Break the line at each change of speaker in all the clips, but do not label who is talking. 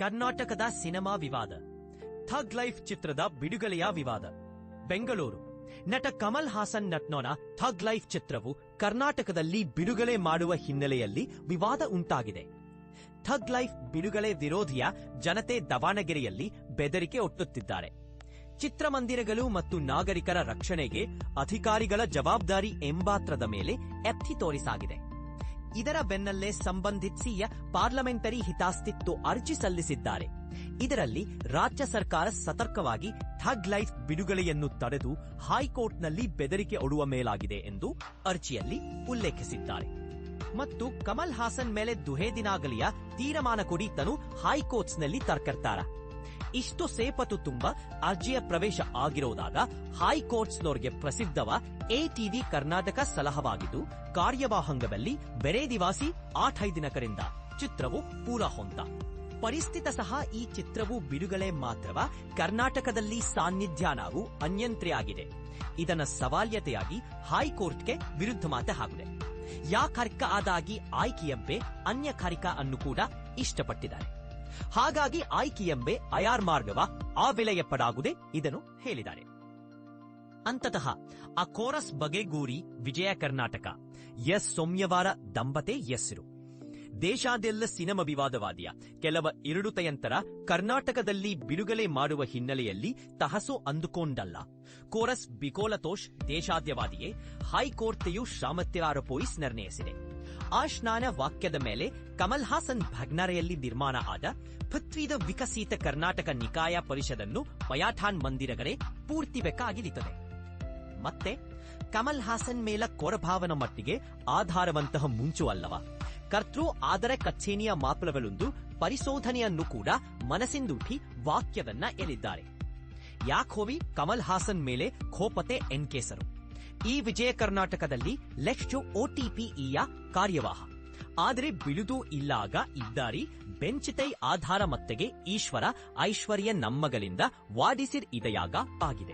ಕರ್ನಾಟಕದ ಸಿನಿಮಾ ವಿವಾದ. ಥಗ್ ಲೈಫ್ ಚಿತ್ರದ ಬಿಡುಗಡೆಯ ವಿವಾದ. ಬೆಂಗಳೂರು. ನಟ ಕಮಲ್ ಹಾಸನ್ ನಟ್ನೋನ ಥಗ್ ಲೈಫ್ ಚಿತ್ರವು ಕರ್ನಾಟಕದಲ್ಲಿ ಬಿಡುಗಡೆ ಮಾಡುವ ಹಿನ್ನೆಲೆಯಲ್ಲಿ ವಿವಾದ ಉಂಟಾಗಿದೆ. ಥಗ್ ಲೈಫ್ ಬಿಡುಗಡೆ ವಿರೋಧಿಯ ಜನತೆ ದಾವಣಗೆರೆಯಲ್ಲಿ ಬೆದರಿಕೆ ಒಟ್ಟುತ್ತಿದ್ದಾರೆ. ಚಿತ್ರಮಂದಿರಗಳು ಮತ್ತು ನಾಗರಿಕರ ರಕ್ಷಣೆಗೆ ಅಧಿಕಾರಿಗಳ ಜವಾಬ್ದಾರಿ ಎಂಬಾತ್ರದ ಮೇಲೆ ಎತ್ತಿ ತೋರಿಸಾಗಿದೆ. ಇದರ ಬೆನ್ನಲ್ಲೇ ಸಂಬಂಧಿಸಿಯ ಪಾರ್ಲಮೆಂಟರಿ ಹಿತಾಸ್ತಿತ್ವ ಅರ್ಜಿ ಸಲ್ಲಿಸಿದ್ದಾರೆ. ಇದರಲ್ಲಿ ರಾಜ್ಯ ಸರ್ಕಾರ ಸತರ್ಕವಾಗಿ ಥಗ್ ಲೈಫ್ ಬಿಡುಗಡೆಯನ್ನು ತಡೆದು ಹೈಕೋರ್ಟ್ನಲ್ಲಿ ಬೆದರಿಕೆ ಒಡುವ ಮೇಲಾಗಿದೆ ಎಂದು ಅರ್ಜಿಯಲ್ಲಿ ಉಲ್ಲೇಖಿಸಿದ್ದಾರೆ. ಮತ್ತು ಕಮಲ್ ಹಾಸನ್ ಮೇಲೆ ದುಹೇದಿನಾಗಲಿಯ ತೀರ್ಮಾನ ಕುರಿತನು ಹೈಕೋರ್ಟ್ಸ್ನಲ್ಲಿ ತರ್ಕರ್ತಾರ. ಇಷ್ಟು ಸೇಪತು ತುಂಬ ಅರ್ಜಿಯ ಪ್ರವೇಶ ಆಗಿರೋದಾಗ ಹೈಕೋರ್ಟ್ಸ್ನವರಿಗೆ ಪ್ರಸಿದ್ಧವ ಎಟಿವಿ ಕರ್ನಾಟಕ ಸಲಹವಾಗಿದ್ದು ಕಾರ್ಯವಾಹಂಗದಲ್ಲಿ ಬೆರೆ ದಿವಾಸಿ ಆಠೈ ದಿನಕರಿಂದ ಚಿತ್ರವು ಪೂರ ಹೊಂತ. ಪರಿಸ್ಥಿತ ಸಹ ಈ ಚಿತ್ರವು ಬಿಡುಗಡೆ ಮಾತ್ರವ ಕರ್ನಾಟಕದಲ್ಲಿ ಸಾನ್ನಿಧ್ಯ ನಾವು ಅನ್ಯಂತ್ರೆಯಾಗಿದೆ ಇದನ್ನ ಸವಾಲ್ಯತೆಯಾಗಿ ಹೈಕೋರ್ಟ್ಗೆ ವಿರುದ್ಧ ಮಾತ ಆಗಿದೆ. ಯಾ ಕರಿಕ ಆದಾಗಿ ಆಯ್ಕೆಯಂಬೆ ಅನ್ಯ ಕರಿಕ ಅನ್ನು ಕೂಡ ಇಷ್ಟಪಟ್ಟಿದ್ದಾರೆ. ಹಾಗಾಗಿ ಆಯ್ಕೆಯಂಬೆ ಅಯಾರ್ ಮಾರ್ಗವ ಆ ಬೆಲೆಯಪ್ಪಡಾಗುದೆ ಇದನ್ನು ಹೇಳಿದ್ದಾರೆ. ಅಂತತಃ ಆ ಕೋರಸ್ ಬಗೆಗೂರಿ ವಿಜಯ ಕರ್ನಾಟಕ, ಎಸ್ ಸೌಮ್ಯವಾರ ದಂಬತೆ ಎಸ್ರು ದೇಶಾದೆಲ್ಲ ಸಿನಿಮಾ ವಿವಾದವಾದಿಯ. ಕೆಲವ ಇರುಡುತೆಯಂತರ ಕರ್ನಾಟಕದಲ್ಲಿ ಬಿಡುಗಡೆ ಮಾಡುವ ಹಿನ್ನೆಲೆಯಲ್ಲಿ ತಹಸು ಅಂದುಕೊಂಡಲ್ಲ. ಕೋರಸ್ ಬಿಕೋಲತೋಷ್ ದೇಶಾದ್ಯವಾದಿಯೇ ಹೈಕೋರ್ಟೆಯು ಶ್ರಾಮತ್ಯಾರೋಪೋಯಿಸ್ ನಿರ್ಣಯಿಸಿದೆ. ಆ ಸ್ನಾನ ವಾಕ್ಯದ ಮೇಲೆ ಕಮಲ್ ಹಾಸನ್ ಭಗ್ನರೆಯಲ್ಲಿ ನಿರ್ಮಾಣ ಆದ ಪೃಥ್ವಿದ ವಿಕಸಿತ ಕರ್ನಾಟಕ ನಿಕಾಯ ಪರಿಷದನ್ನು ಮಯಾಠಾನ್ ಮಂದಿರಗಳೇ ಪೂರ್ತಿ ಬೇಕಾಗಿಲಿತದೆ ಮತ್ತೆ ಕಮಲ್ ಹಾಸನ್ ಮೇಲ ಕೊರಭಾವನ ಮಟ್ಟಿಗೆ ಆಧಾರವಂತಹ ಮುಂಚು ಅಲ್ಲವ. ಕರ್ತೃ ಆದರೆ ಕಚ್ಚೇನಿಯ ಮಾಪಲಗಳೊಂದು ಪರಿಶೋಧನೆಯನ್ನು ಕೂಡ ಮನಸ್ಸಿಂದೂಟಿ ವಾಕ್ಯವನ್ನ ಎಲ್ಲಿದ್ದಾರೆ ಯಾಕೋವಿ ಕಮಲ್ ಹಾಸನ್ ಮೇಲೆ ಖೋಪತೆ ಎನ್ಕೇಸರು ಈ ವಿಜಯ ಕರ್ನಾಟಕದಲ್ಲಿ ಲೆಕ್ಸ್ಟು ಒಟಿಪಿಇಯ ಕಾರ್ಯವಾಹ. ಆದರೆ ಬಿಳುದು ಇಲ್ಲಾಗ ಇದ್ದಾರಿ ಬೆಂಚಿತೈ ಆಧಾರ ಮತ್ತೆಗೆ ಈಶ್ವರ ಐಶ್ವರ್ಯ ನಮ್ಮಗಳಿಂದ ವಾಡಿಸಿರ್ ಇದೆಯಾಗ ಆಗಿದೆ.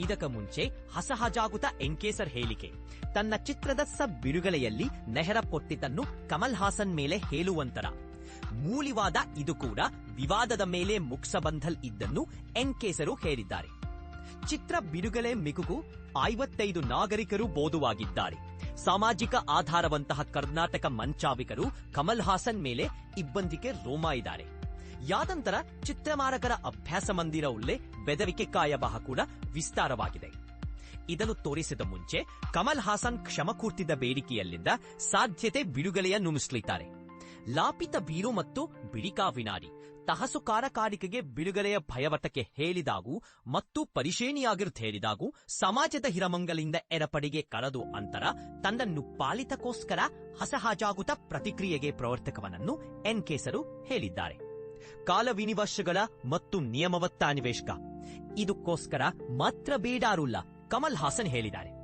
ಇದಕ್ಕ ಮುಂಚೆ ಹಸಹಜಾಗುತ ಎಂಕೇಸರ್ ಹೇಳಿಕೆ, ತನ್ನ ಚಿತ್ರದ ಸಬ್ ಬಿಡುಗಡೆಯಲ್ಲಿ ನೆಹರ ಪೊಟ್ಟಿತನ್ನು ಕಮಲ್ ಹಾಸನ್ ಮೇಲೆ ಹೇಳುವಂತರ. ಮೂಲಿವಾದ ಇದು ಕೂಡ ವಿವಾದದ ಮೇಲೆ ಮುಕ್ಸಬಂಧಲ್ ಇದ್ದನ್ನು ಎಂಕೇಸರು ಹೇಳಿದ್ದಾರೆ. ಚಿತ್ರ ಬಿಡುಗಡೆ ಮಿಗುಗು ಐವತ್ತೈದು ನಾಗರಿಕರು ಬೋಧುವಾಗಿದ್ದಾರೆ ಸಾಮಾಜಿಕ ಆಧಾರವಂತಹ ಕರ್ನಾಟಕ ಮಂಚಾವಿಕರು ಕಮಲ್ ಹಾಸನ್ ಮೇಲೆ ಇಬ್ಬಂದಿಗೆ ರೋಮಾ ಇದ್ದಾರೆ. ಯಾದಂತರ ಚಿತ್ರಮಾರಕರ ಅಭ್ಯಾಸ ಮಂದಿರ ಉಳ್ಳೆ ಬೆದರಿಕೆ ಕಾಯಬಹ ಕೂಡ ವಿಸ್ತಾರವಾಗಿದೆ. ಇದನ್ನು ತೋರಿಸಿದ ಮುಂಚೆ ಕಮಲ್ ಹಾಸನ್ ಕ್ಷಮಕೂರ್ತಿದ ಬೇಡಿಕೆಯಲ್ಲಿದ್ದ ಸಾಧ್ಯತೆ ಬಿಡುಗಡೆಯ ನುಮಿಸ್ಲಿದ್ದಾರೆ ಲಾಪಿತ ಬೀರು ಮತ್ತು ಬಿಡಿಕಾವಿನಾರಿ ತಹಸು ಕಾರಕಾರಿಕೆಗೆ ಬಿಡುಗಡೆಯ ಭಯವಟಕ್ಕೆ ಹೇಳಿದಾಗೂ ಮತ್ತು ಪರಿಶೇಣಿಯಾಗಿರುತ್ತ ಹೇಳಿದಾಗೂ ಸಮಾಜದ ಹಿರಮಂಗಲಿಂದ ಎರಪಡಿಗೆ ಕಳೆದು ಅಂತರ ತನ್ನನ್ನು ಪಾಲಿತಕ್ಕೋಸ್ಕರ ಹಸಹಜಾಗುತ ಪ್ರತಿಕ್ರಿಯೆಗೆ ಪ್ರವರ್ತಕವನನ್ನು ಎನ್ ಕೇಸರು ಹೇಳಿದ್ದಾರೆ. ಕಾಲ ವಿನಿವರ್ಷಗಳ ಮತ್ತು ನಿಯಮವತ್ತ ಅನ್ವೇಷಕ. ಇದಕ್ಕೋಸ್ಕರ ಮಾತ್ರ ಬೇಡಾರುಲ್ಲ, ಕಮಲ್ ಹಾಸನ್ ಹೇಳಿದ್ದಾರೆ.